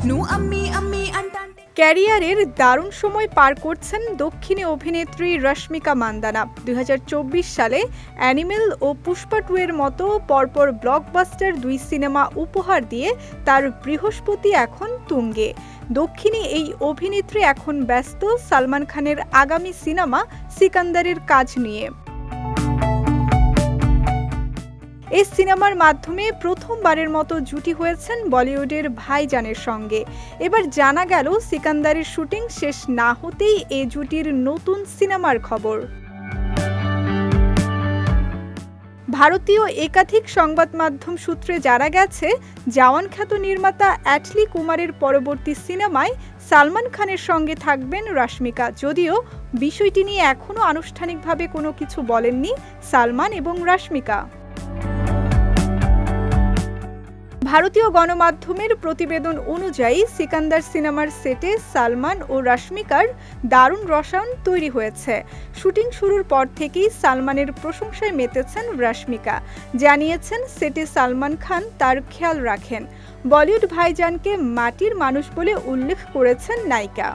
నువ్వు అమ్మి అమ్మి అంటాంటే ক্যারিয়ারের দারুণ সময় পার করছেন দক্ষিণী অভিনেত্রী রশ্মিকা মান্দানা দুই সালে অ্যানিমেল ও পুষ্পা টু এর মতো পরপর ব্লকবাস্টার দুই সিনেমা উপহার দিয়ে তার বৃহস্পতি এখন তুঙ্গে দক্ষিণী এই অভিনেত্রী এখন ব্যস্ত সালমান খানের আগামী সিনেমা সিকান্দারের কাজ নিয়ে এই সিনেমার মাধ্যমে প্রথমবারের মতো জুটি হয়েছেন বলিউডের ভাইজানের সঙ্গে। এবার জানা গেল সিকান্দারের শুটিং শেষ না হতেই এ জুটির নতুন সিনেমার খবর। ভারতীয় একাধিক সংবাদ মাধ্যম সূত্রে জানা গেছে, জওয়ান খ্যাত নির্মাতা অ্যাটলি কুমারের পরবর্তী সিনেমায় সালমান খানের সঙ্গে থাকবেন রাশমিকা। যদিও বিষয়টি নিয়ে এখনও আনুষ্ঠানিকভাবে কোনো কিছু বলেননি সালমান এবং রশ্মিকা। ভারতীয় গণমাধ্যমের প্রতিবেদন অনুযায়ী সিকান্দার সিনেমার সেটে সালমান ও রাশ্মিকার দারুণ রসায়ন তৈরি হয়েছে। শুটিং শুরুর পর থেকেই সালমানের প্রশংসায় মেতেছেন রাশ্মিকা। জানিয়েছেন, সেটে সালমান খান তার খেয়াল রাখেন। বলিউড ভাইজানকে মাটির মানুষ বলে উল্লেখ করেছেন নায়িকা।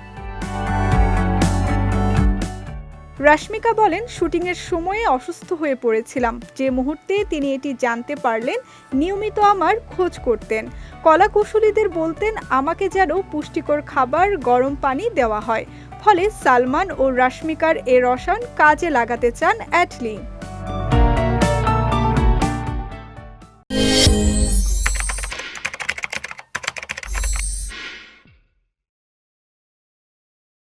রাশ্মিকা বলেন, শুটিংয়ের সময়ে অসুস্থ হয়ে পড়েছিলাম। যে মুহূর্তে তিনি এটি জানতে পারলেন, নিয়মিত আমার খোঁজ করতেন। কলা কুশলীদের বলতেন, আমাকে যেন পুষ্টিকর খাবার, গরম পানি দেওয়া হয়। ফলে সালমান ও রাশ্মিকার এ রসায়ন কাজে লাগাতে চান অ্যাটলি